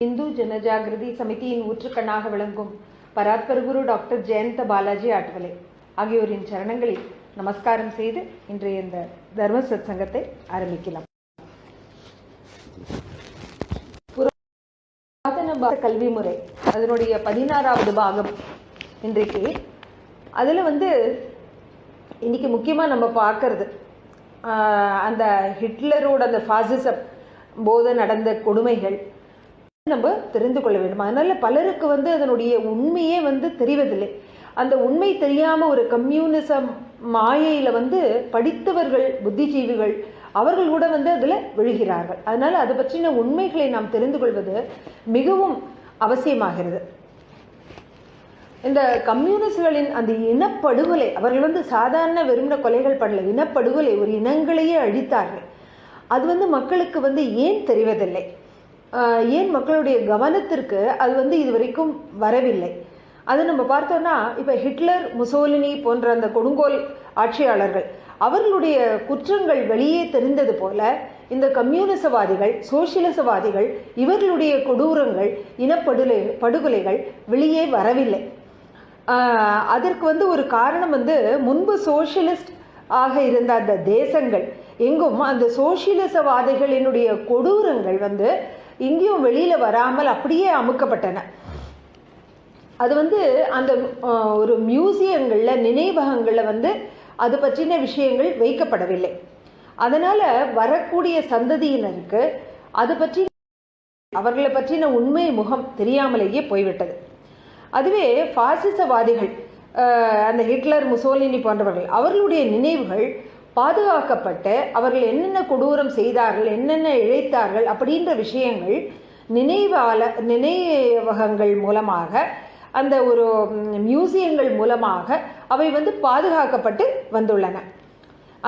இந்து ஜனஜாகிருதி சமிதியின் ஊற்றுக்கண்ணாக விளங்கும் பராத்பரகுரு டாக்டர் ஜெயந்த பாலாஜி ஆட்வலே ஆகியோரின் சரணங்களில் நமஸ்காரம் செய்து இன்றைய இந்த தர்ம சத்சங்கத்தை ஆரம்பிக்கலாம். புராதன கல்வி முறை அதனுடைய பதினாறாவது பாகம் இன்றைக்கு. அதில் வந்து இன்னைக்கு முக்கியமாக நம்ம பார்க்கறது ஆஹ், அந்த ஹிட்லரோட அந்த ஃபாசிசம் போது நடந்த கொடுமைகள் நம்ம தெரிந்து கொள்ள வேண்டும். அதனால பலருக்கு வந்து அதனுடைய உண்மையே வந்து தெரிவதில்லை. அந்த உண்மை தெரியாம ஒரு கம்யூனிசம் மாயையில வந்து படித்தவர்கள் புத்திஜீவிகள் அவர்கள் கூட வந்து அதுல விழுகிறார்கள். அதனால அதை பற்றின உண்மைகளை நாம் தெரிந்து கொள்வது மிகவும் அவசியமாகிறது. இந்த கம்யூனிஸ்டுகளின் அந்த இனப்படுகொலை அவர்கள் வந்து சாதாரண விரும்பின கொலைகள் பண்ணல இனப்படுகொலை ஒரு இனங்களையே அழித்தார்கள். அது வந்து மக்களுக்கு வந்து ஏன் தெரிவதில்லை? ஏன் மக்களுடைய கவனத்திற்கு அது வந்து இதுவரைக்கும் வரவில்லை? அது நம்ம பார்த்தோம்னா இப்போ ஹிட்லர் முசோலினி போன்ற அந்த கொடுங்கோல் ஆட்சியாளர்கள் அவர்களுடைய குற்றங்கள் வெளியே தெரிந்தது போல இந்த கம்யூனிசவாதிகள் சோசியலிசவாதிகள் இவர்களுடைய கொடூரங்கள் இனப்படுகொலை படுகொலைகள் வெளியே வரவில்லை. அதற்கு வந்து ஒரு காரணம் வந்து முன்பு சோசியலிஸ்ட் ஆக இருந்த அந்த தேசங்கள் எங்கும் அந்த சோசியலிசவாதிகளினுடைய கொடூரங்கள் வந்து எங்கேயும் வெளியில் வராமல் அப்படியே அமுக்கப்பட்டன. அது வந்து அந்த ஒரு மியூசியங்களில் நினைவகங்களில் வந்து அது பற்றின விஷயங்கள் வைக்கப்படவில்லை. அதனால் வரக்கூடிய சந்ததியினருக்கு அது பற்றி அவர்களை பற்றின உண்மை முகம் தெரியாமலேயே போய்விட்டது. அதுவே பாசிசவாதிகள் அந்த ஹிட்லர் முசோலினி போன்றவர்கள் அவர்களுடைய நினைவுகள் பாதுகாக்கப்பட்டு அவர்கள் என்னென்ன கொடூரம் செய்தார்கள் என்னென்ன இழைத்தார்கள் அப்படின்ற விஷயங்கள் நினைவால நினைவகங்கள் மூலமாக அந்த ஒரு மியூசியங்கள் மூலமாக அவை வந்து பாதுகாக்கப்பட்டு வந்துள்ளன.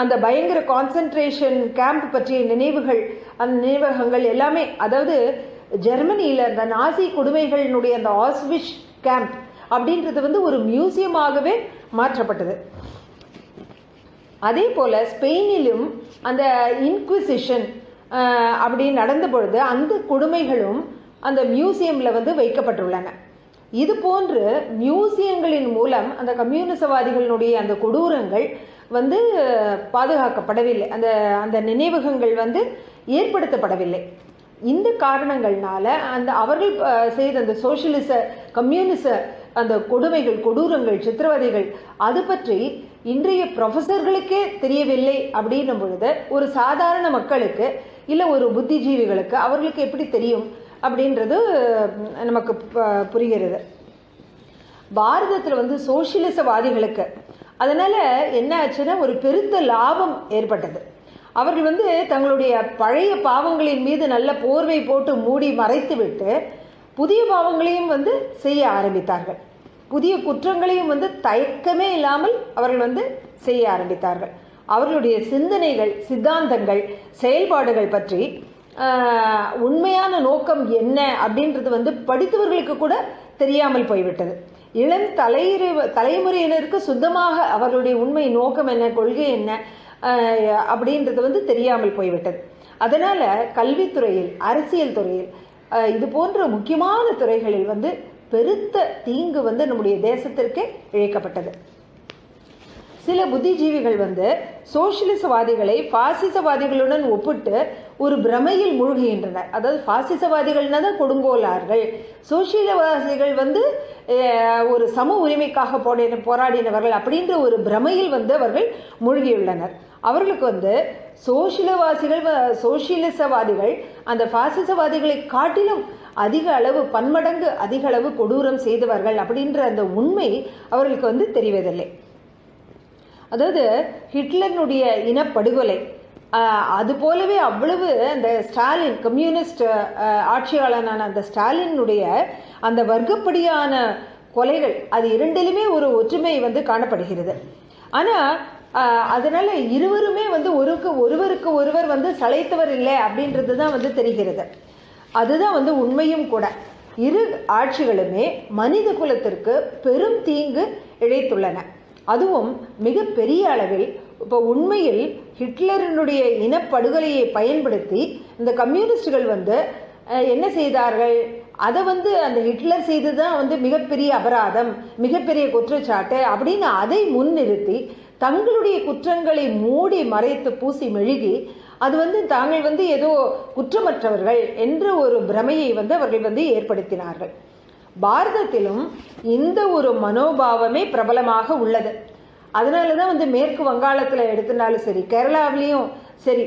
அந்த பயங்கர கான்சென்ட்ரேஷன் கேம்ப் பற்றிய நினைவுகள் அந்த நினைவகங்கள் எல்லாமே அதாவது ஜெர்மனியில் அந்த நாசி கொடுமைகளினுடைய அந்த ஆஸ்விஷ் கேம்ப் அப்படின்றது வந்து ஒரு மியூசியமாகவே மாற்றப்பட்டது. அதே போல் ஸ்பெயினிலும் அந்த இன்குவிசிஷன் அப்படி நடந்த பொழுது அந்த கொடுமைகளும் அந்த மியூசியமில் வந்து வைக்கப்பட்டுள்ளன. இது போன்று மியூசியங்களின் மூலம் அந்த கம்யூனிசவாதிகளினுடைய அந்த கொடூரங்கள் வந்து பாதுகாக்கப்படவில்லை. அந்த அந்த நினைவகங்கள் வந்து ஏற்படுத்தப்படவில்லை. இந்த காரணங்கள்னால அந்த அவர்கள் செய்த அந்த சோசியலிச கம்யூனிச அந்த கொடுமைகள் கொடூரங்கள் சித்திரவதைகள் அது பற்றி இன்றைய ப்ரொஃபஸர்களுக்கே தெரியவில்லை அப்படின்னும் பொழுது ஒரு சாதாரண மக்களுக்கு இல்லை ஒரு புத்திஜீவிகளுக்கு அவர்களுக்கு எப்படி தெரியும் அப்படின்றது நமக்கு புரிகிறது. பாரதத்தில் வந்து சோசியலிசவாதிகளுக்கு அதனால என்ன ஆச்சுன்னா ஒரு பெருத்த லாபம் ஏற்பட்டது. அவர்கள் வந்து தங்களுடைய பழைய பாவங்களின் மீது நல்ல போர்வை போட்டு மூடி மறைத்துவிட்டு புதிய பாவங்களையும் வந்து செய்ய ஆரம்பித்தார்கள். புதிய குற்றங்களையும் வந்து தயக்கமே இல்லாமல் அவர்கள் வந்து செய்ய ஆரம்பித்தார்கள். அவர்களுடைய சிந்தனைகள் சித்தாந்தங்கள் செயல்பாடுகள் பற்றி உண்மையான நோக்கம் என்ன அப்படின்றது வந்து படித்தவர்களுக்கு கூட தெரியாமல் போய்விட்டது. இளம் தலைமுறை தலைமுறையினருக்கு சுத்தமாக அவர்களுடைய உண்மை நோக்கம் என்ன கொள்கை என்ன அப்படின்றது வந்து தெரியாமல் போய்விட்டது. அதனால் கல்வித்துறையில் அரசியல் துறையில் இது போன்ற முக்கியமான துறைகளில் வந்து பெருத்த தீங்கு வந்து நம்முடைய தேசத்திற்கே இழைக்கப்பட்டது. சில புத்திஜீவிகள் வந்து சோசியலிசவாதிகளை பாசிசவாதிகளுடன் ஒப்பிட்டு ஒரு பிரமையில் மூழ்குகின்றனர் அதாவது பாசிசவாதிகள்னா தான் கொடுங்கோலார்கள். சோசியலவாசிகள் வந்து ஒரு சம உரிமைக்காக போட போராடினவர்கள் அப்படின்ற ஒரு பிரமையில் வந்து அவர்கள் மூழ்கியுள்ளனர். அவர்களுக்கு வந்து சோசியலவாசிகள் சோசியலிசவாதிகள் அந்த பாசிசவாதிகளை காட்டிலும் அதிக அளவு பன்மடங்கு அதிக அளவு கொடூரம் செய்தவர்கள் அப்படின்ற அந்த உண்மை அவர்களுக்கு வந்து தெரிவதில்லை. அதாவது ஹிட்லரினுடைய இனப்படுகொலை அது போலவே அவ்வளவு அந்த ஸ்டாலின் கம்யூனிஸ்ட் ஆட்சியாளனான அந்த ஸ்டாலினுடைய அந்த வர்க்கப்படியான கொலைகள் அது இரண்டிலுமே ஒரு ஒற்றுமை வந்து காணப்படுகிறது. ஆனால் அதனால இருவருமே வந்து ஒருக்கு ஒருவருக்கு ஒருவர் வந்து சளைத்தவர் இல்லை அப்படின்றது தான் வந்து தெரிகிறது. அதுதான் வந்து உண்மையும் கூட. இரு ஆட்சிகளுமே மனித குலத்திற்கு பெரும் தீங்கு இழைத்துள்ளன. அதுவும் மிக பெரிய அளவில் இப்போ உண்மையில் ஹிட்லரினுடைய இனப்படுகொலையை பயன்படுத்தி இந்த கம்யூனிஸ்டுகள் வந்து என்ன செய்தார்கள்? அதை வந்து அந்த ஹிட்லர் செய்தது தான் வந்து மிகப்பெரிய அபராதம் மிகப்பெரிய குற்றச்சாட்டு அப்படின்னு அதை முன்னிறுத்தி தங்களுடைய குற்றங்களை மூடி மறைத்து பூசி மெழுகி அது வந்து தாங்கள் வந்து ஏதோ குற்றமற்றவர்கள் என்ற ஒரு பிரமையை வந்து அவர்கள் வந்து ஏற்படுத்தினார்கள். பாரதத்திலும் இந்த ஒரு மனோபாவமே பிரபலமாக உள்ளது. அதனால தான் வந்து மேற்கு வங்காளத்தில் எடுத்தனாலும் சரி கேரளாவிலையும் சரி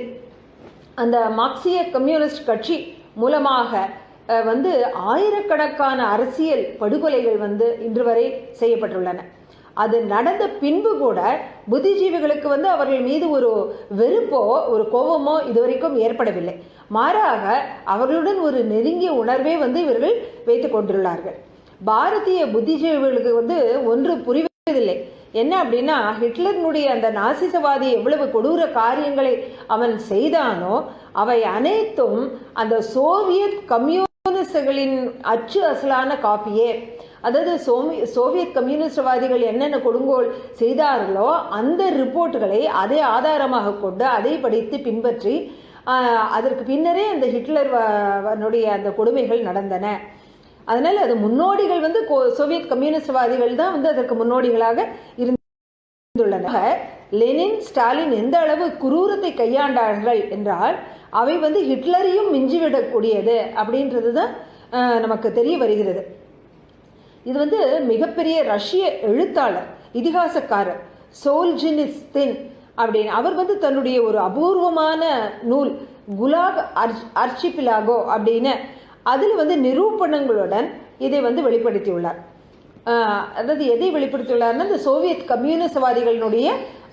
அந்த மார்க்சிய கம்யூனிஸ்ட் கட்சி மூலமாக வந்து ஆயிரக்கணக்கான அரசியல் படுகொலைகள் வந்து இன்று வரை செய்யப்பட்டுள்ளன. அது நடந்த பின்பு கூட புத்திஜீவிகளுக்கு வந்து அவர்கள் மீது ஒரு வெறுப்போ ஒரு கோபமோ இதுவரைக்கும் ஏற்படவில்லை. மாறாக அவர்களுடன் ஒரு நெருங்கிய உணர்வே வந்து இவர்கள் வைத்துக் கொண்டுள்ளார்கள். பாரதிய புத்திஜீவிகளுக்கு வந்து ஒன்று புரிவதில்லை. என்ன அப்படின்னா ஹிட்லரினுடைய அந்த நாசிசவாதி எவ்வளவு கொடூர காரியங்களை அவன் செய்தானோ அவை அனைத்தும் அந்த சோவியத் கம்யூனிஸ்டுகளின் அச்சு அசலான காப்பியே. அதாவது சோமி சோவியத் கம்யூனிஸ்டவாதிகள் என்னென்ன கொடுங்கோல் செய்தார்களோ அந்த ரிப்போர்ட்டுகளை அதை ஆதாரமாக கொண்டு அதை படித்து பின்பற்றி அதற்கு பின்னரே அந்த ஹிட்லர் வனுடைய அந்த கொடுமைகள் நடந்தன. அதனால அது முன்னோடிகள் வந்து கோ- சோவியத் கம்யூனிஸ்டவாதிகள் தான் வந்து அதற்கு முன்னோடிகளாக இருந்துள்ளன லெனின் ஸ்டாலின் எந்த அளவு குரூரத்தை கையாண்டார்கள் என்றால் அவை வந்து ஹிட்லரையும் மிஞ்சிவிடக்கூடியது அப்படின்றது தான் நமக்கு தெரிய வருகிறது. இது வந்து மிகப்பெரிய ரஷ்ய எழுத்தாளர் இதிகாசக்காரர் சோல்ஜினிஸ்தின் அப்படின்னு. அவர் வந்து தன்னுடைய ஒரு அபூர்வமான நூல் குலாக் அர்ச் அர்ச்சிபிலாகோ அப்படின்னு அதில் வந்து நிரூபணங்களுடன் இதை வந்து வெளிப்படுத்தியுள்ளார். அதாவது எதை வெளிப்படுத்தியுள்ளார்னா இந்த சோவியத் கம்யூனிசவாதிகளினுடைய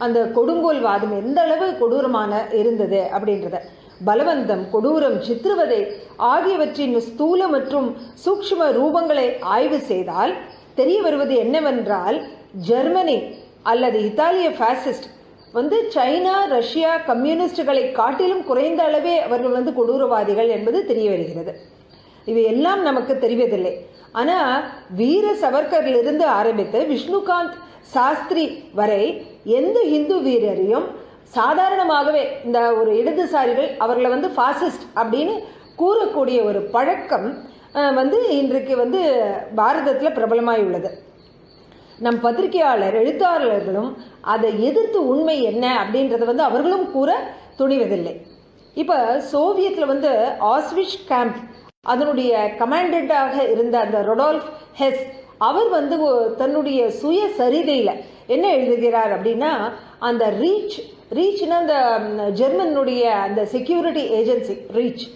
அந்த கொடுங்கோல் வாதம் எந்த அளவு கொடூரமான இருந்தது அப்படின்றத. பலவந்தம் கொடூரம் சித்திரவதை ஆகியவற்றின் ஸ்தூல மற்றும் சூக்ஷ்ம ரூபங்களை ஆய்வு செய்தால் தெரிய வருவது என்னவென்றால் ஜெர்மனி அல்லது இத்தாலிய ஃபேசிஸ்ட் வந்து சைனா ரஷ்யா கம்யூனிஸ்டுகளை காட்டிலும் குறைந்த அளவே அவர்கள் வந்து கொடூரவாதிகள் என்பது தெரிய வருகிறது. இவை எல்லாம் நமக்கு தெரிவதில்லை. ஆனா வீர சவர்கரிலிருந்து ஆரம்பித்து விஷ்ணுகாந்த் சாஸ்திரி வரை எந்த இந்து வீரரையும் சாதாரணமாகவே இந்த ஒரு இடதுசாரிகள் அவர்களை வந்து ஃபாசிஸ்ட் அப்படின்னு கூறக்கூடிய ஒரு பழக்கம் வந்து இன்றைக்கு வந்து பாரதத்தில் பிரபலமாய் உள்ளது நம் பத்திரிகையாளர் எழுத்தாளர்களும் அதை எதிர்த்து உண்மை என்ன அப்படின்றத வந்து அவர்களும் கூற துணிவதில்லை. இப்போ சோவியத்தில் வந்து ஆஸ்விஷ் கேம்ப் அதனுடைய கமாண்டண்டாக இருந்த அந்த ரொடால்ஃப் ஹெஸ் அவர் வந்து தன்னுடைய சுய சரிதையில் என்ன எழுதுகிறார் அப்படின்னா அந்த ரீச் ரீச்னா அந்த ஜெர்மனுடைய அந்த செக்யூரிட்டி ஏஜென்சி ரீச்.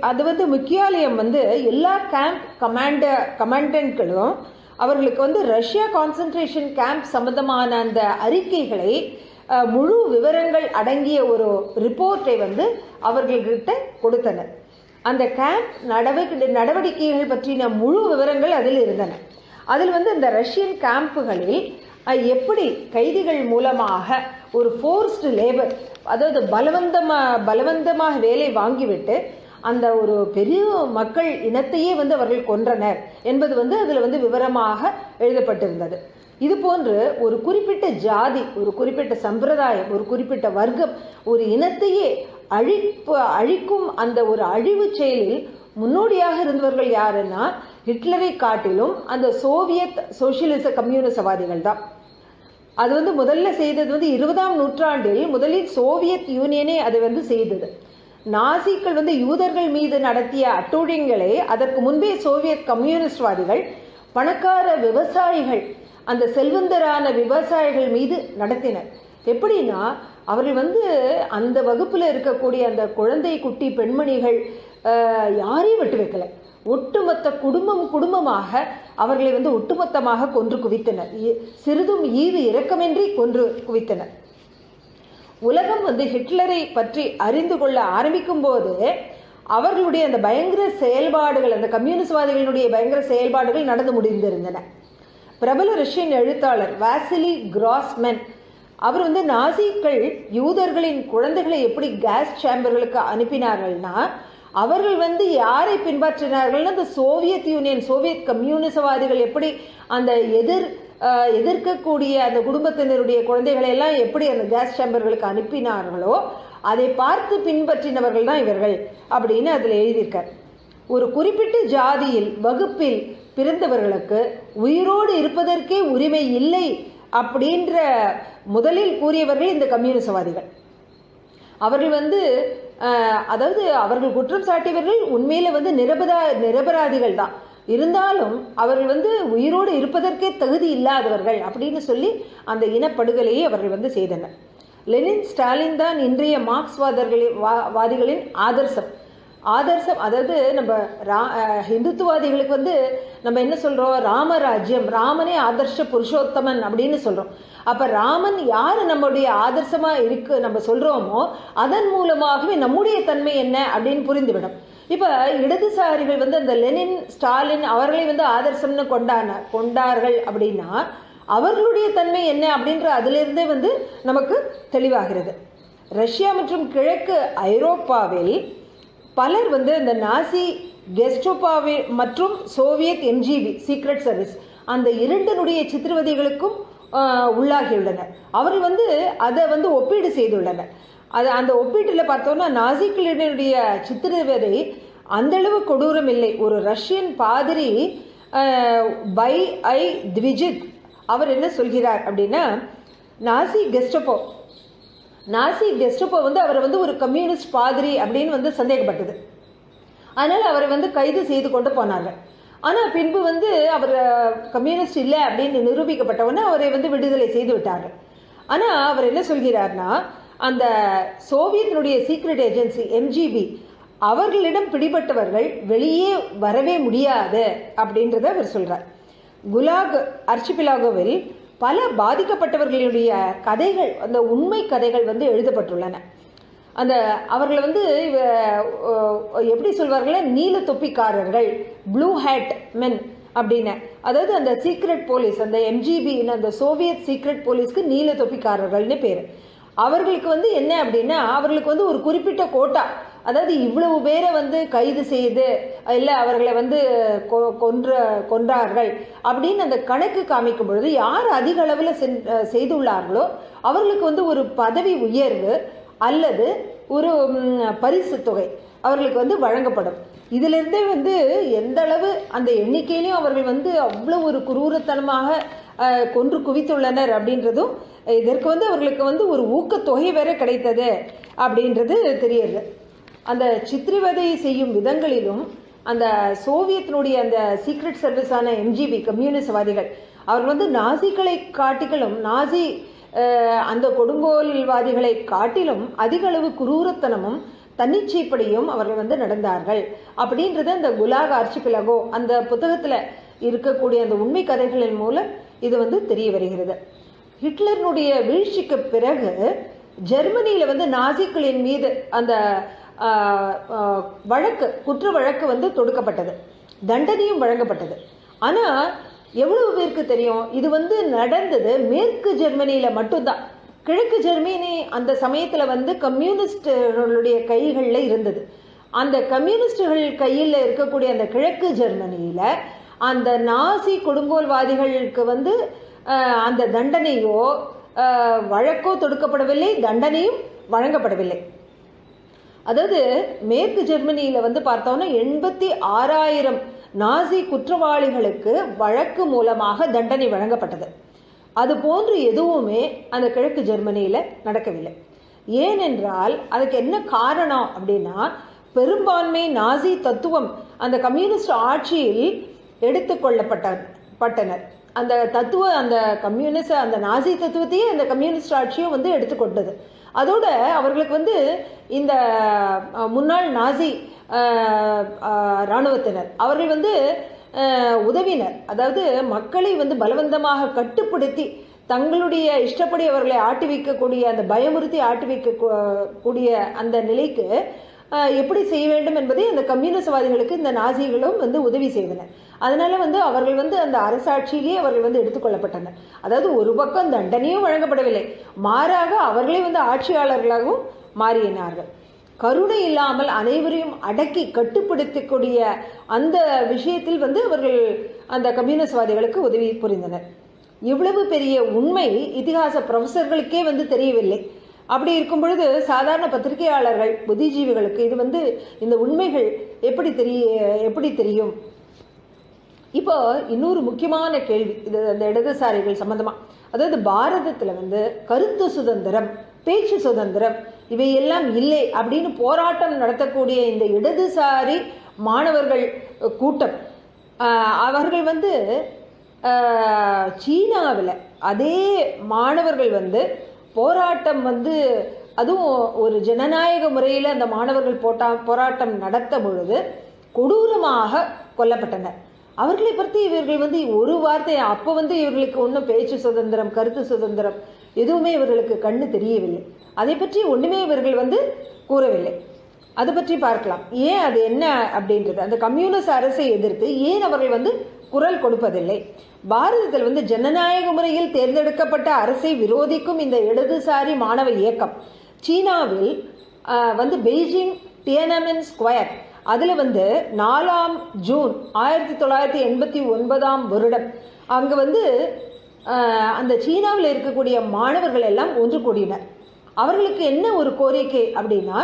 அது வந்து முக்கியாலயம் வந்து எல்லா கேம்ப் கமாண்ட கமாண்டன்ட்களும் அவர்களுக்கு வந்து ரஷ்யா கான்சன்ட்ரேஷன் கேம்ப் சம்பந்தமான அந்த அறிக்கைகளை முழு விவரங்கள் அடங்கிய ஒரு ரிப்போர்ட்டை வந்து அவர்கள்கிட்ட கொடுத்தனர். அந்த கேம்ப் நடவடிக்கை நடவடிக்கைகள் பற்றின முழு விவரங்கள் அதில் இருந்தன. அதில் வந்து இந்த ரஷ்யன் கேம்புகளில் எப்படி கைதிகள் மூலமாக ஒரு ஃபோர்ஸ்டு லேபர் அதாவது பலவந்தமாக பலவந்தமாக வேலை வாங்கிவிட்டு அந்த ஒரு பெரிய மக்கள் இனத்தையே வந்து அவர்கள் கொன்றனர் என்பது வந்து அதில் வந்து விவரமாக எழுதப்பட்டிருந்தது. இது போன்று ஒரு குறிப்பிட்ட ஜாதி ஒரு குறிப்பிட்ட சம்பிரதாயம் ஒரு குறிப்பிட்ட வர்க்கம் ஒரு இனத்தையே அழிப்பு அழிக்கும் அந்த ஒரு அழிவு செயலில் முன்னோடியாக இருந்தவர்கள் யாருன்னா ஹிட்லரை காட்டிலும் அந்த சோவியத் சோசியலிச கம்யூனிசவாதிகள் தான். அது வந்து முதல்ல செய்தது வந்து இருபதாம் நூற்றாண்டில் முதலில் சோவியத் யூனியனே அதை வந்து செய்தது. நாசிக்கள் வந்து யூதர்கள் மீது நடத்திய அட்டூழியங்களை அதற்கு முன்பே சோவியத் கம்யூனிஸ்ட்வாதிகள் பணக்கார விவசாயிகள் அந்த செல்வந்தரான விவசாயிகள் மீது நடத்தினர். எப்படின்னா அவர்கள் வந்து அந்த வகுப்பில் இருக்கக்கூடிய அந்த குழந்தை குட்டி பெண்மணிகள் யாரையும் விட்டு வைக்கல. ஒட்டுமொத்த குடும்பம் குடும்பமாக அவர்களை வந்து ஒட்டுமொத்தமாக கொன்று குவித்தனர். சிறிதும் ஈவு இரக்கமின்றி கொன்று குவித்தனர். உலகம் வந்து ஹிட்லரை பற்றி அறிந்து கொள்ள ஆரம்பிக்கும் போது அவர்களுடைய அந்த பயங்கர செயல்பாடுகள் அந்த கம்யூனிஸ்ட்வாதிகளுடைய பயங்கர செயல்பாடுகள் நடந்து முடிந்திருந்தன. பிரபல ரஷ்யன் எழுத்தாளர் வாசிலி கிராஸ்மென் அவர் வந்து நாசிக்கள் யூதர்களின் குழந்தைகளை எப்படி கேஸ் சேம்பர்களுக்கு அனுப்பினார்கள்னா அவர்கள் வந்து யாரை பின்பற்றினார்கள்னா அந்த சோவியத் யூனியன் சோவியத் கம்யூனிசவாதிகள் எப்படி அந்த எதிர் எதிர்க்கக்கூடிய அந்த குடும்பத்தினருடைய குழந்தைகளை எல்லாம் எப்படி அந்த கேஸ் சேம்பர்களுக்கு அனுப்பினார்களோ அதை பார்த்து பின்பற்றினவர்கள் தான் இவர்கள் அப்படின்னு அதில் எழுதியிருக்கார். ஒரு குறிப்பிட்ட ஜாதியில் வகுப்பில் பிறந்தவர்களுக்கு உயிரோடு இருப்பதற்கே உரிமை இல்லை அப்படின்ற முதலில் கூறியவர்கள் இந்த கம்யூனிசவாதிகள். அவர்கள் வந்து அதாவது அவர்கள் குற்றம் சாட்டியவர்கள் உண்மையில வந்து நிரபரா நிரபராதிகள் தான். இருந்தாலும் அவர்கள் வந்து உயிரோடு இருப்பதற்கே தகுதி இல்லாதவர்கள் அப்படின்னு சொல்லி அந்த இனப்படுகொலையை அவர்கள் வந்து செய்தனர். லெனின் ஸ்டாலின் தான் இன்றைய மார்க்ஸ்வாதர்களின் வா- வாதிகளின் ஆதர்சம். ஆதர்சம் அதாவது நம்ம ரா ஹிந்துத்துவாதிகளுக்கு வந்து நம்ம என்ன சொல்றோம்? ராமராஜ்யம் ராமனே ஆதர்ஷ புருஷோத்தமன் அப்படின்னு சொல்றோம். அப்ப ராமன் யாரு நம்முடைய ஆதர்சமா இருக்கு நம்ம சொல்றோமோ அதன் மூலமாகவே நம்முடைய தன்மை என்ன அப்படின்னு புரிந்துவிடும். இப்ப இடதுசாரிகள் வந்து அந்த லெனின் ஸ்டாலின் அவர்களை வந்து ஆதர்சம்னு கொண்டான கொண்டார்கள் அப்படின்னா அவர்களுடைய தன்மை என்ன அப்படின்ற அதிலிருந்தே வந்து நமக்கு தெளிவாகிறது. ரஷ்யா மற்றும் கிழக்கு ஐரோப்பாவில் பலர் வந்து இந்த நாசி கெஸ்டோபாவி மற்றும் சோவியத் எம்ஜிபி சீக்ரெட் சர்வீஸ் அந்த இரண்டினுடைய சித்திரவதைகளுக்கும் உள்ளாகியுள்ளனர். அவர்கள் வந்து அதை வந்து ஒப்பீடு செய்துள்ளனர். அது அந்த ஒப்பீட்டில் பார்த்தோம்னா நாசிக்களினுடைய சித்திரவதை அந்தளவு கொடூரம் இல்லை ஒரு ரஷ்யன் பாதிரி பை ஐ த்விஜித் அவர் என்ன சொல்கிறார் அப்படின்னா நாசி கெஸ்டப்போ நாசி கெஸ்டப்போ வந்து அவரை வந்து ஒரு கம்யூனிஸ்ட் பாதிரி அப்படின்னு வந்து சந்தேகப்பட்டது. அதனால் அவரை வந்து கைது செய்து கொண்டு போனாங்க ஆனால் பின்பு வந்து அவர் கம்யூனிஸ்ட் இல்லை அப்படின்னு நிரூபிக்கப்பட்டவொன்னே அவரை வந்து விடுதலை செய்து விட்டார் ஆனால் அவர் என்ன சொல்கிறார்னா அந்த சோவியத்தினுடைய சீக்ரெட் ஏஜென்சி எம்ஜிபி அவர்களிடம் பிடிபட்டவர்கள் வெளியே வரவே முடியாது அப்படின்றத அவர் சொல்கிறார் குலாக் அர்ச்சிபிலாகோவில் பல பாதிக்கப்பட்டவர்களுடைய கதைகள் அந்த உண்மை கதைகள் வந்து எழுதப்பட்டுள்ளன. அந்த அவர்களை வந்து இவ, எப்படி சொல்வார்கள் நீல தொப்பிக்காரர்கள் ப்ளூ ஹேட் மென் அப்படின்னு. அதாவது அந்த சீக்ரெட் போலீஸ் அந்த எம்ஜிபி அந்த சோவியத் சீக்ரெட் போலீஸ்க்கு நீல தொப்பிக்காரர்கள்னு பேர். அவர்களுக்கு வந்து என்ன அப்படின்னா அவர்களுக்கு வந்து ஒரு குறிப்பிட்ட கோட்டா. அதாவது இவ்வளவு பேரை வந்து கைது செய்து இல்லை அவர்களை வந்து கொ- கொன்ற கொன்றார்கள் அப்படின்னு அந்த கணக்கு காமிக்கும் பொழுது யார் அதிக அளவில் செய்துள்ளார்களோ அவர்களுக்கு வந்து ஒரு பதவி உயர்வு அல்லது ஒரு பரிசு தொகை அவர்களுக்கு வந்து வழங்கப்படும். இதிலிருந்தே வந்து எந்த அளவு அந்த எண்ணிக்கையிலையும் அவர்கள் வந்து அவ்வளோ ஒரு குரூரத்தனமாக கொன்று குவித்துள்ளனர் அப்படின்றதும் இதற்கு வந்து அவர்களுக்கு வந்து ஒரு ஊக்கத்தொகை வேற கிடைத்தது அப்படின்றது தெரியுது அந்த சித்திரவதை செய்யும் விதங்களிலும் அந்த சோவியத்தினுடைய அந்த சீக்ரெட் சர்வீஸான எம்ஜிபி கம்யூனிஸ்ட்வாதிகள் அவர்கள் வந்து நாசிகளை காட்டிலும் நாசி அந்த கொடுங்கோல்வாதிகளை காட்டிலும் அதிக அளவு குரூரத்தனமும் தன்னிச்சைப்படியும் அவர்கள் வந்து நடந்தார்கள். அப்படின்றது அந்த குலாக் ஆர்ச்சிபிலகோ அந்த புத்தகத்தில் இருக்கக்கூடிய அந்த உண்மை கதைகளின் மூலம் இது வந்து தெரிய வருகிறது. ஹிட்லரினுடைய வீழ்ச்சிக்கு பிறகு ஜெர்மனியில் வந்து நாசிக்களின் மீது அந்த வழக்கு குற்ற வழக்கு வந்து தொடுக்கப்பட்டது. தண்டனையும் வழங்கப்பட்டது. ஆனால் எவ்வளவு பேருக்கு தெரியும்? இது வந்து நடந்தது மேற்கு ஜெர்மனியில் மட்டும்தான். கிழக்கு ஜெர்மனி அந்த சமயத்தில் வந்து கம்யூனிஸ்டுகளுடைய கைகளில் இருந்தது. அந்த கம்யூனிஸ்டுகள் கையில் இருக்கக்கூடிய அந்த கிழக்கு ஜெர்மனியில் அந்த நாசி கொடுங்கோல்வாதிகளுக்கு வந்து அந்த தண்டனையோ வழக்கோ தொடுக்கப்படவில்லை தண்டனையும் வழங்கப்படவில்லை. அதாவது மேற்கு ஜெர்மனியில் வந்து பார்த்தோம்னா எண்பத்தி ஆறாயிரம் நாசி குற்றவாளிகளுக்கு வழக்கு மூலமாக தண்டனை வழங்கப்பட்டது. அது போன்று எதுவுமே அந்த கிழக்கு ஜெர்மனியில் நடக்கவில்லை. ஏனென்றால் அதுக்கு என்ன காரணம் அப்படின்னா பெரும்பான்மை நாசி தத்துவம் அந்த கம்யூனிஸ்ட் ஆட்சியில் எடுத்துக்கொள்ளப்பட்ட பட்டனர். அந்த தத்துவ அந்த கம்யூனிஸ்ட் அந்த நாசி தத்துவத்தையே அந்த கம்யூனிஸ்ட் ஆட்சியும் வந்து எடுத்துக்கொண்டது. அதோட அவர்களுக்கு வந்து இந்த முன்னாள் நாசி இராணுவத்தினர் அவர்கள் வந்து உதவினர். அதாவது மக்களை வந்து பலவந்தமாக கட்டுப்படுத்தி தங்களுடைய இஷ்டப்படி அவர்களை ஆட்டி வைக்கக்கூடிய அந்த பயமுறுத்தி ஆட்டி வைக்க கூடிய அந்த நிலைக்கு எப்படி செய்ய வேண்டும் என்பதை அந்த கம்யூனிஸ்ட்வாதிகளுக்கு இந்த நாசிகளும் வந்து உதவி செய்தனர். அதனால வந்து அவர்கள் வந்து அந்த அரசாட்சியிலேயே அவர்கள் வந்து எடுத்துக்கொள்ளப்பட்டனர் அதாவது ஒரு பக்கம் தண்டனையும் வழங்கப்படவில்லை. மாறாக அவர்களே வந்து ஆட்சியாளர்களாகவும் மாறினார்கள். கருணை இல்லாமல் அனைவரையும் அடக்கி கட்டுப்படுத்தக்கூடிய அந்த விஷயத்தில் வந்து அவர்கள் அந்த கம்யூனிஸ்ட்வாதிகளுக்கு உதவி புரிந்தனர். இவ்வளவு பெரிய உண்மை இதிகாச ப்ரொஃபஸர்களுக்கே வந்து தெரியவில்லை. அப்படி இருக்கும் பொழுது சாதாரண பத்திரிகையாளர்கள் புத்திஜீவிகளுக்கு இது வந்து இந்த உண்மைகள் எப்படி தெரிய எப்படி தெரியும்? இப்போ இன்னொரு முக்கியமான கேள்வி இது அந்த இடதுசாரிகள் சம்பந்தமா. அதாவது பாரதத்தில் வந்து கருத்து சுதந்திரம் பேச்சு சுதந்திரம் இவையெல்லாம் இல்லை அப்படின்னு போராட்டம் நடத்தக்கூடிய இந்த இடதுசாரி மாணவர்கள் கூட்டம். அவர்கள் வந்து சீனாவில் அதே மாணவர்கள் வந்து போராட்டம் வந்து அதுவும் ஒரு ஜனநாயக முறையில் அந்த மாணவர்கள் போட்டா போராட்டம் நடத்த பொழுது கொடூரமாக கொல்லப்பட்டனர். அவர்களை பற்றி இவர்கள் வந்து ஒரு வார்த்தை அப்போ வந்து இவர்களுக்கு ஒன்றும் பேச்சு சுதந்திரம் கருத்து சுதந்திரம் எதுவுமே இவர்களுக்கு கண்ணு தெரியவில்லை. அதை பற்றி ஒன்றுமே இவர்கள் வந்து கூறவில்லை. அதை பற்றி பார்க்கலாம். ஏன் அது என்ன அப்படின்றது? அந்த கம்யூனிஸ்ட் அரசை எதிர்த்து ஏன் அவர்கள் வந்து குரல் கொடுப்பதில்லை. பாரதத்தில் வந்து ஜனநாயக முறையில் தேர்ந்தெடுக்கப்பட்ட அரசை விரோதிக்கும் இந்த இடதுசாரி மாணவ இயக்கம். சீனாவில் வந்து பெய்ஜிங் டியனமென் ஸ்கொயர். அதில் வந்து நாலாம் ஜூன் ஆயிரத்தி தொள்ளாயிரத்தி எண்பத்தி ஒன்பதாம் வருடம். அங்கே வந்து அந்த சீனாவில் இருக்கக்கூடிய மாணவர்கள் எல்லாம் ஒன்று கூடினர். அவர்களுக்கு என்ன ஒரு கோரிக்கை அப்படின்னா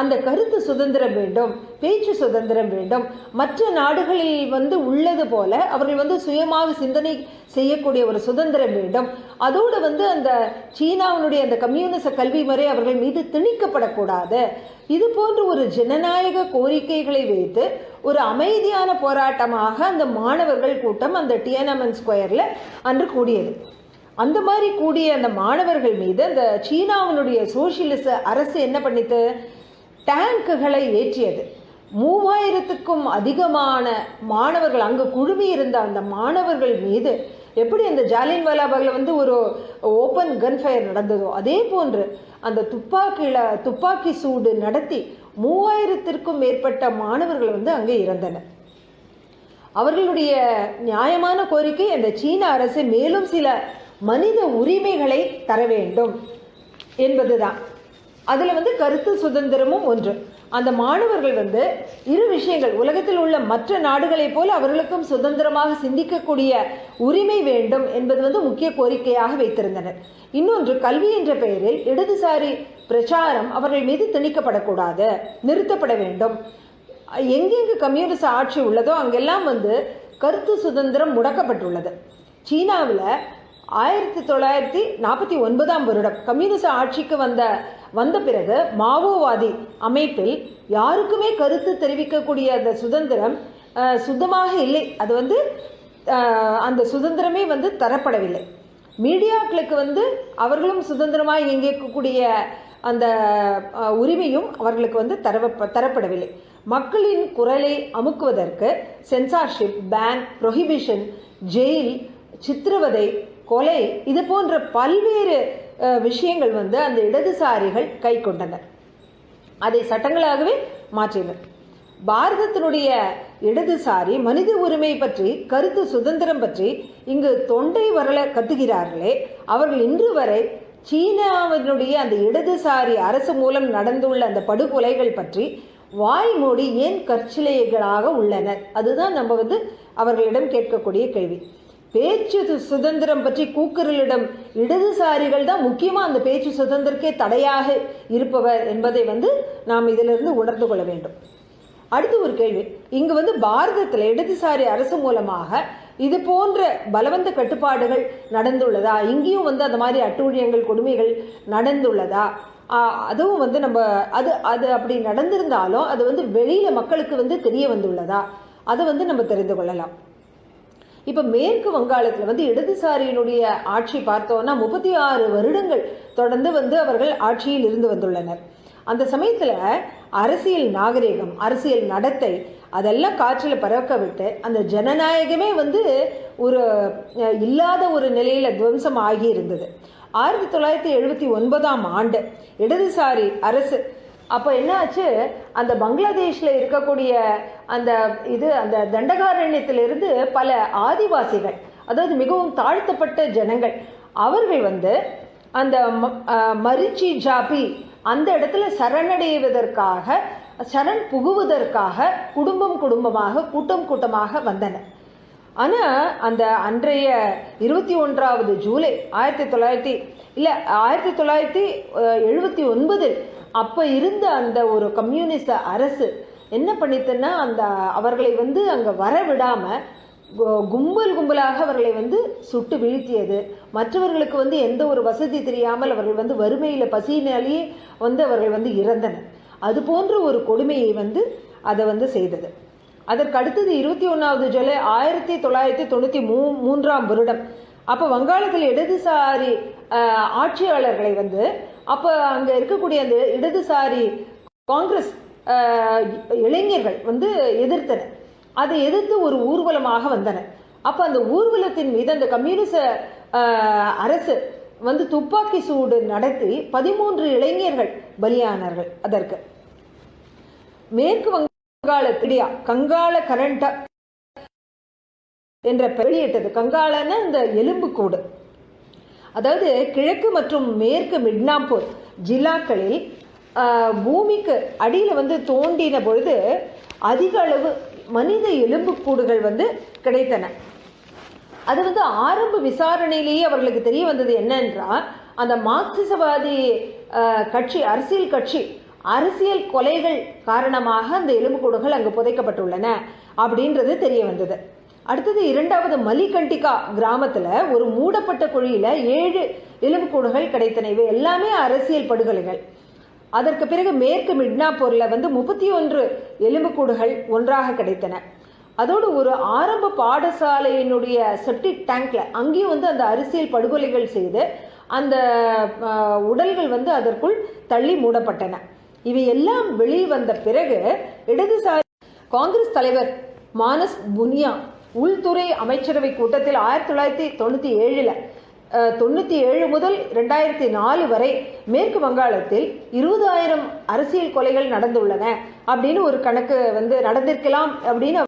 அந்த கருத்து சுதந்திரம் வேண்டும் பேச்சு சுதந்திரம் வேண்டும். மற்ற நாடுகளில் வந்து உள்ளது போல அவர்கள் வந்து சுயமாக சிந்தனை செய்யக்கூடிய ஒரு சுதந்திரம் வேண்டும். அதோடு வந்து அந்த சீனாவினுடைய அந்த கம்யூனிச கல்வி முறை அவர்கள் மீது திணிக்கப்படக்கூடாது. இது போன்ற ஒரு ஜனநாயக கோரிக்கைகளை வைத்து ஒரு அமைதியான போராட்டமாக அந்த மாணவர்கள் கூட்டம் அந்த டிஎன்எம்என் ஸ்கொயரில் அன்று கூடியது. அந்த மாதிரி கூடிய அந்த மாணவர்கள் மீது அந்த சீனாவினுடைய சோசியலிச அரசு என்ன பண்ணித்து டேங்குகளை ஏற்றியது. மூவாயிரத்துக்கும் அதிகமான மாணவர்கள் அங்கு குழுமி இருந்த அந்த மாணவர்கள் மீது எப்படி அந்த ஜாலியன் வாலாபாகில் வந்து ஒரு ஓப்பன் கன் ஃபயர் நடந்ததோ அதே போன்று அந்த துப்பாக்கியில் துப்பாக்கி சூடு நடத்தி மூவாயிரத்திற்கும் மேற்பட்ட மாணவர்கள் வந்து அங்கே இறந்தனர். அவர்களுடைய நியாயமான கோரிக்கை அந்த சீன அரசு மேலும் சில மனித உரிமைகளை தர வேண்டும் என்பதுதான். அதில் வந்து கருத்து சுதந்திரமும் ஒன்று. அந்த மாணவர்கள் வந்து இரு விஷயங்கள் உலகத்தில் உள்ள மற்ற நாடுகளைப் போல அவர்களுக்கும் சுதந்திரமாக சிந்திக்கக்கூடிய உரிமை வேண்டும் என்பது வந்து முக்கிய கோரிக்கையாக வைத்திருந்தனர். இன்னொன்று கல்வி என்ற பெயரில் இடதுசாரி பிரச்சாரம் அவர்கள் மீது திணிக்கப்படக்கூடாது நிறுத்தப்பட வேண்டும். எங்கெங்கு கம்யூனிஸ்ட் ஆட்சி உள்ளதோ அங்கெல்லாம் வந்து கருத்து சுதந்திரம் முடக்கப்பட்டுள்ளது. சீனாவில் ஆயிரத்தி தொள்ளாயிரத்தி நாற்பத்தி ஒன்பதாம் வருடம் கம்யூனிச ஆட்சிக்கு வந்த வந்த பிறகு மாவோவாதி அமைப்பில் யாருக்குமே கருத்து தெரிவிக்கக்கூடிய அந்த சுதந்திரம் சுத்தமாக இல்லை. அது வந்து அந்த சுதந்திரமே வந்து தரப்படவில்லை. மீடியாக்களுக்கு வந்து அவர்களும் சுதந்திரமாக இயங்கக்கூடிய அந்த உரிமையும் அவர்களுக்கு வந்து தரவ தரப்படவில்லை. மக்களின் குரலை அமுக்குவதற்கு சென்சார்ஷிப் பேன் ப்ரொஹிபிஷன் ஜெயில் சித்திரவதை கொலை. இது போன்ற பல்வேறு விஷயங்கள் வந்து அந்த இடதுசாரிகள் கை கொண்டனர். அதை சட்டங்களாகவே மாற்றினர். பாரதத்தினுடைய இடதுசாரி மனித உரிமை பற்றி கருத்து சுதந்திரம் பற்றி இங்கு தொண்டை வரல கத்துகிறார்களே. அவர்கள் இன்று வரை சீனாவினுடைய அந்த இடதுசாரி அரசு மூலம் நடந்துள்ள அந்த படுகொலைகள் பற்றி வாய் மூடி ஏன் கற்சிலைகளாக உள்ளனர்? அதுதான் நம்ம வந்து அவர்களிடம் கேட்கக்கூடிய கேள்வி. பேச்சு சுதந்திரம் பற்றி கூக்குரலிடம் இடதுசாரிகள் தான் முக்கியமாக அந்த பேச்சு சுதந்திரக்கே தடையாக இருப்பவர் என்பதை வந்து நாம் இதிலிருந்து உணர்ந்து கொள்ள வேண்டும். அடுத்து ஒரு கேள்வி. இங்கு வந்து பாரதத்தில் இடதுசாரி அரசு மூலமாக இது போன்ற பலவந்த கட்டுப்பாடுகள் நடந்துள்ளதா? இங்கேயும் வந்து அந்த மாதிரி அட்டூழியங்கள் கொடுமைகள் நடந்துள்ளதா? அதுவும் வந்து நம்ம அது அது அப்படி நடந்திருந்தாலும் அது வந்து வெளியில மக்களுக்கு வந்து தெரிய வந்துள்ளதா? அதை வந்து நம்ம தெரிந்து கொள்ளலாம். இப்ப மேற்கு வங்காளத்துல வந்து இடதுசாரியினுடைய ஆட்சி பார்த்தோம்னா முப்பத்தி ஆறு வருடங்கள் தொடர்ந்து வந்து அவர்கள் ஆட்சியில் இருந்து வந்துள்ளனர். அந்த சமயத்துல அரசியல் நாகரிகம் அரசியல் நடத்தை அதெல்லாம் காற்றில் பறக்க விட்டு அந்த ஜனநாயகமே வந்து ஒரு இல்லாத ஒரு நிலையில துவம்சம் ஆகி இருந்தது. ஆயிரத்தி தொள்ளாயிரத்தி எழுபத்தி ஒன்பதாம் ஆண்டு இடதுசாரி அரசு அப்போ என்ன ஆச்சு அந்த பங்களாதேஷில் இருக்கக்கூடிய அந்த இது அந்த தண்டகாரண்யத்திலிருந்து பல ஆதிவாசிகள் அதாவது மிகவும் தாழ்த்தப்பட்ட ஜனங்கள் அவர்கள் வந்து அந்த ம- மரிச்சி ஜாபி அந்த இடத்துல சரணடைவதற்காக சரண் புகுவதற்காக குடும்பம் குடும்பமாக கூட்டம் கூட்டமாக வந்தனர். ஆனால் அந்த அன்றைய இருபத்தி ஒன்றாவது ஜூலை ஆயிரத்தி தொள்ளாயிரத்தி இல்லை ஆயிரத்தி தொள்ளாயிரத்தி எழுபத்தி ஒன்பதில் அப்போ இருந்த அந்த ஒரு கம்யூனிஸ்ட் அரசு என்ன பண்ணித்துன்னா அந்த அவர்களை வந்து அங்கே வர விடாமல் கும்பல் கும்பலாக அவர்களை வந்து சுட்டு வீழ்த்தியது. மற்றவர்களுக்கு வந்து எந்த ஒரு வசதி தெரியாமல் அவர்கள் வந்து வறுமையில் பசியினாலேயே வந்து அவர்கள் வந்து இறந்தனர். அது போன்ற ஒரு கொடுமையை வந்து அதை வந்து செய்தது. அதற்கு அடுத்தது இருபத்தி ஒன்றாவது ஜூலை ஆயிரத்தி தொள்ளாயிரத்தி தொண்ணூற்றி மூ மூன்றாம் வருடம். அப்போ வங்காளத்தில் இடதுசாரி ஆட்சியாளர்களை வந்து அப்போ அங்கே இருக்கக்கூடிய அந்த இடதுசாரி காங்கிரஸ் இளைஞர்கள் வந்து எதிர்த்தனர். அதை எதிர்த்து ஒரு ஊர்வலமாக வந்தனர். அப்போ அந்த ஊர்வலத்தின் மீது அந்த கம்யூனிச அரசு வந்து துப்பாக்கி சூடு நடத்தி பதிமூன்று இளைஞர்கள் பலியானார்கள் அதற்கு. மேற்கு வங்காள வங்காளத்திடியா கங்காள கரண்ட என்ற வெளியிட்டது. கங்காளன இந்த எலும்புக்கூடு. அதாவது கிழக்கு மற்றும் மேற்கு மிட்னாப்பூர் ஜில்லாக்களில் பூமிக்கு அடியில் வந்து தோண்டின பொழுது அதிக அளவு மனித எலும்புக்கூடுகள் வந்து கிடைத்தன. அது வந்து ஆரம்ப விசாரணையிலேயே அவர்களுக்கு தெரிய வந்தது என்னென்றால் அந்த மார்க்சிசவாதி கட்சி அரசியல் கட்சி அரசியல் கொலைகள் காரணமாக அந்த எலும்புக்கூடுகள் அங்கு புதைக்கப்பட்டுள்ளன அப்படின்றது தெரிய வந்தது. அடுத்தது இரண்டாவது மலிகண்டிகா கிராமத்தில் ஒரு மூடப்பட்ட குழியில் ஏழு எலும்புக்கூடுகள் கிடைத்தன. இவை எல்லாமே அரசியல் படுகொலைகள். அதற்கு பிறகு மேற்கு மிட்னாப்பூரில் வந்து முப்பத்தி ஒன்று எலும்புக்கூடுகள் ஒன்றாக கிடைத்தன. அதோடு ஒரு ஆரம்ப பாடசாலையினுடைய செப்டிக் டேங்க்ல அங்கேயும் வந்து அந்த அரசியல் படுகொலைகள் செய்து அந்த உடல்கள் வந்து அதற்குள் தள்ளி மூடப்பட்டன. இவை எல்லாம் வெளிவந்த பிறகு இடதுசாரி காங்கிரஸ் தலைவர் மானஸ் புனியா உள்துறை அமைச்சரவை கூட்டத்தில் ஆயிரத்தி தொள்ளாயிரத்தி தொண்ணூற்றி ஏழில் தொண்ணூற்றி ஏழு முதல் ரெண்டாயிரத்தி நாலு வரை மேற்கு வங்காளத்தில் இருபதாயிரம் அரசியல் கொலைகள் நடந்துள்ளன அப்படின்னு ஒரு கணக்கு வந்து நடந்திருக்கலாம் அப்படின்னு